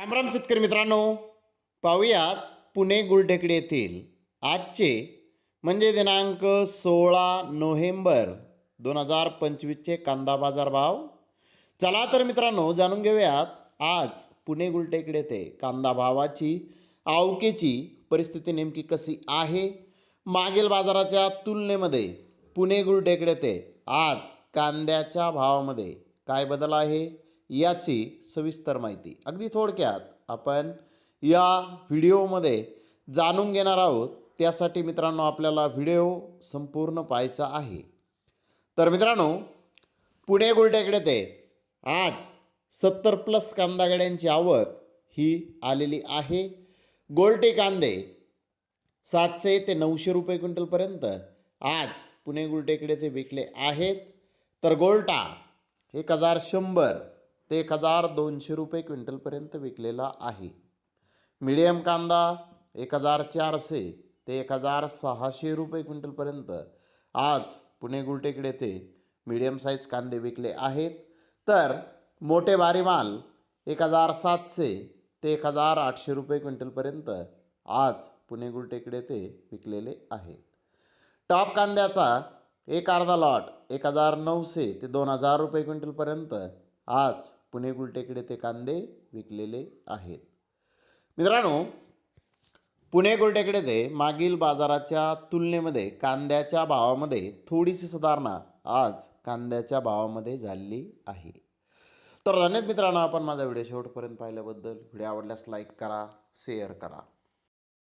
रामराम शेतकरी मित्रांनो पाहूयात पुणे गुलटेकडी येथील आजचे म्हणजे दिनांक सोळा नोव्हेंबर दोन हजार पंचवीसचे कांदा बाजार भाव. चला तर मित्रांनो जाणून घेऊयात आज पुणे गुलटेकडे येथे कांदा भावाची आवकेची परिस्थिती नेमकी कशी आहे? मागील बाजाराच्या तुलनेमध्ये पुणे गुलटेकडे येथे आज कांद्याच्या भावामध्ये काय बदल आहे? याची सविस्तर माहिती. अगदी थोडक्यात आपण या व्हिडिओमध्ये जाणून घेणार आहोत. त्यासाठी मित्रांनो आपल्याला व्हिडिओ संपूर्ण पाहायचा आहे. तर मित्रांनो पुणे गुलटेकडे ते आज सत्तर प्लस कांदागड्यांची आवक ही आलेली आहे. गोल्टे कांदे सातशे ते नऊशे रुपये क्विंटलपर्यंत आज पुणे गुलटेकडे ते विकले आहेत. तर गोल्टा एक हजार शंभर ते एक हजार दोनशे रुपये क्विंटलपर्यंत विकलेला आहे. मिडियम कांदा एक हजार चारशे ते एक हजार सहाशे रुपये क्विंटलपर्यंत. आज पुणे गुलटेकडे ते मिडियम साईज कांदे विकले आहेत. तर मोठे भारी माल एक हजार सातशे ते एक हजार आठशे रुपये क्विंटलपर्यंत आज पुणे गुलटेकडे ते विकलेले आहेत. टॉप कांद्याचा एक अर्धा लॉट एक हजार नऊशे ते दोन हजार रुपये क्विंटलपर्यंत आज पुणे गुलटेकडे ते कांदे विकलेले आहेत. मित्रांनो पुणे गुलटेकडे ते मागील बाजाराच्या तुलनेमध्ये कांद्याच्या भावामध्ये थोडीशी सुधारणा आज कांद्याच्या भावामध्ये झालेली आहे. तर धन्यवाद मित्रांनो आपण माझा व्हिडिओ शेवटपर्यंत पाहिल्याबद्दल. व्हिडिओ आवडल्यास लाईक करा शेअर करा.